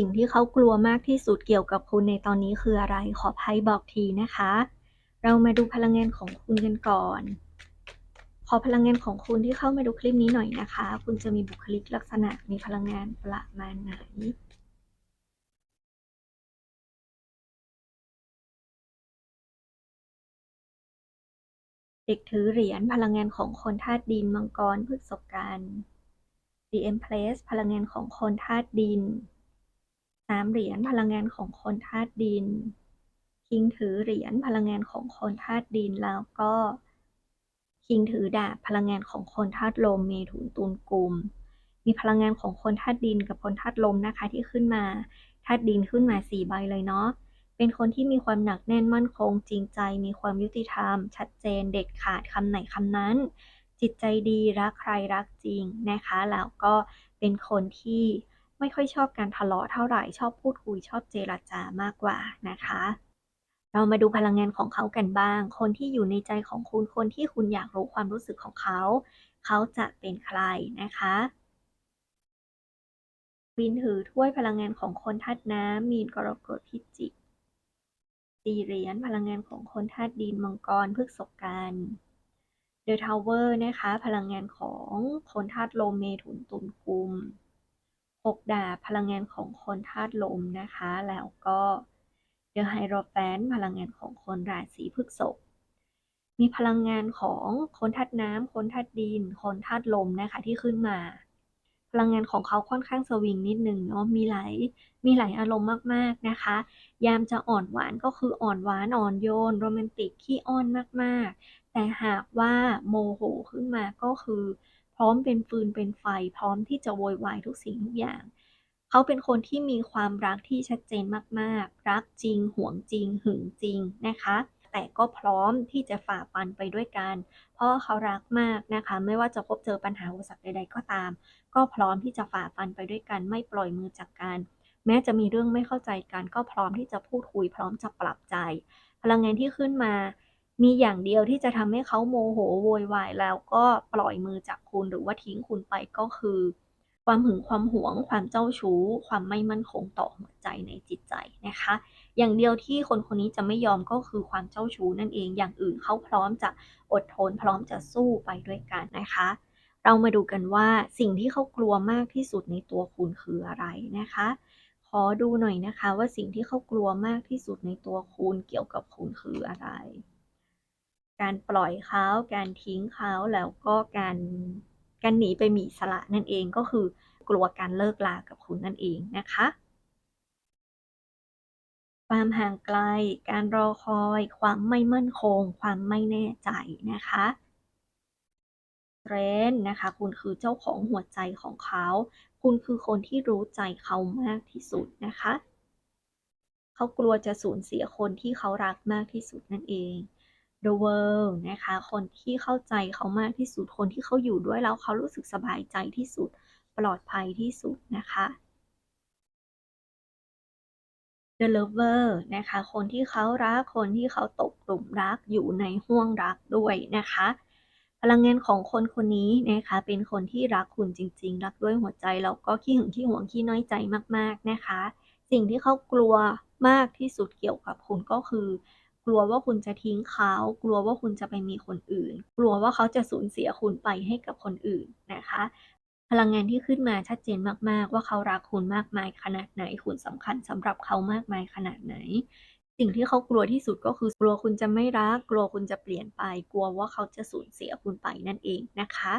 สิ่งที่เขากลัวมากที่สุดเกี่ยวกับคุณในตอนนี้คืออะไร ขอไพ่บอกทีนะคะ เรามาดูพลังงานของคุณกันก่อน ขอพลังงานของคุณที่เข้ามาดูคลิปนี้หน่อยนะคะ คุณจะมีบุคลิกลักษณะ มีพลังงานประมาณไหนเด็กถือเหรียญพลังงานของคนธาตุดินมังกรพฤษกัน The Empress พลังงานของคนธาตุดิน สามเหรียญพลังงานของคนธาตุดิน คิงถือเหรียญพลังงานของคนธาตุดินแล้วก็ คิงถือดาบพลังงานของคนธาตุลมเมถุนตุลกุมมีพลังงานของคนธาตุดินกับคนธาตุลมนะคะที่ขึ้นมาธาตุดินขึ้นมาสี่ใบเลยเนาะเป็นคนที่มีความหนักแน่นมั่นคง จริงใจ มีความยุติธรรม ชัดเจนเด็ดขาดคำไหนคำนั้น จิตใจดีรักใครรักจริงนะคะ แล้วก็เป็นคนที่ ไม่ค่อยชอบการทะเลาะเท่าไหร่ชอบพูดคุยชอบเจรจามากกว่านะคะ เรามาดูพลังงานของเขากันบ้าง คนที่อยู่ในใจของคุณคนที่คุณอยากรู้ความรู้สึกของเขา เขาจะเป็นใครนะคะวินถือถ้วยพลังงานของคนธาตุน้ำมีนกรกฎพิจิกสีเหรียญพลังงานของคนธาตุดินมังกรพฤกษกันเดอะทาวเวอร์นะคะ พลังงานของคนธาตุลมเมถุนตุลกุม หกดาบพลังงานของคนธาตุลมนะคะ แล้วก็เดอะไฮโรแฟนพลังงานของคนราศีพฤษภมีพลังงานของคนธาตุน้ำคนธาตุดิน คนธาตุลมนะคะที่ขึ้นมา พลังงานของเขาค่อนข้างสวิงนิดหนึ่งเนาะมีหลายมีหลายอารมณ์มากๆนะคะ ยามจะอ่อนหวานก็คืออ่อนหวานอ่อนโยนโรแมนติกขี้อ้อนมากๆ แต่หากว่าโมโหขึ้นมาก็คือ พร้อมเป็นฟืนเป็นไฟ พร้อมที่จะโวยวายทุกสิ่งทุกอย่าง เขาเป็นคนที่มีความรักที่ชัดเจนมากๆ รักจริง ห่วงจริง หึงจริงนะคะ แต่ก็พร้อมที่จะฝ่าฟันไปด้วยกัน เพราะเขารักมากนะคะ ไม่ว่าจะพบเจอปัญหาอุปสรรคใด ๆ ก็ตาม ก็พร้อมที่จะฝ่าฟันไปด้วยกัน ไม่ปล่อยมือจากกัน แม้จะมีเรื่องไม่เข้าใจกัน ก็พร้อมที่จะพูดคุย พร้อมจะปรับใจ พลังงานที่ขึ้นมา มีอย่างเดียวที่จะทำให้เขาโมโหโวยวายแล้วก็ปล่อยมือจากคุณหรือว่าทิ้งคุณไปก็คือ ความหึงความหวง ความเจ้าชู้ ความไม่มั่นคงต่อหัวใจในจิตใจนะคะ อย่างเดียวที่คนคนนี้จะไม่ยอมก็คือความเจ้าชู้นั่นเองอย่างอื่นเขาพร้อมจะอดทน พร้อมจะสู้ไปด้วยกันนะคะ เรามาดูกันว่าสิ่งที่เขากลัวมากที่สุดในตัวคุณคืออะไรนะคะขอดูหน่อยนะคะว่าสิ่งที่เขากลัวมากที่สุดในตัวคุณเกี่ยวกับคุณคืออะไร การปล่อยเขาการทิ้งเขาแล้วก็การการหนีไปมีสระนั่นเองก็คือกลัวการเลิกลากับคุณนั่นเองนะคะ ความห่างไกล การรอคอย ความไม่มั่นคง ความไม่แน่ใจนะคะเทรนนะคะ คุณคือเจ้าของหัวใจของเขา คุณคือคนที่รู้ใจเขามากที่สุดนะคะ เขากลัวจะสูญเสียคนที่เขารักมากที่สุดนั่นเอง The World นะคะ คนที่เข้าใจเขามากที่สุด คนที่เขาอยู่ด้วยแล้วเขารู้สึกสบายใจที่สุด ปลอดภัยที่สุดนะคะ The Lover นะคะ คนที่เขารัก คนที่เขาตกหลุมรักอยู่ในห่วงรักด้วยนะคะ พลังงานของคนคนนี้นะคะ เป็นคนที่รักคุณจริง ๆ รักด้วยหัวใจแล้วก็ขี้หึงขี้หวงขี้น้อยใจมาก ๆนะคะ สิ่งที่เขากลัวมากที่สุดเกี่ยวกับคุณก็คือ กลัวว่าคุณจะทิ้งเขา กลัวว่าคุณจะไปมีคนอื่น กลัวว่าเขาจะสูญเสียคุณไปให้กับคนอื่นนะคะ พลังงานที่ขึ้นมาชัดเจนมากๆ ว่าเขารักคุณมากมายขนาดไหน คุณสำคัญสำหรับเขามากมายขนาดไหน สิ่งที่เขากลัวที่สุดก็คือกลัวคุณจะไม่รัก กลัวคุณจะเปลี่ยนไป กลัวว่าเขาจะสูญเสียคุณไปนั่นเองนะคะ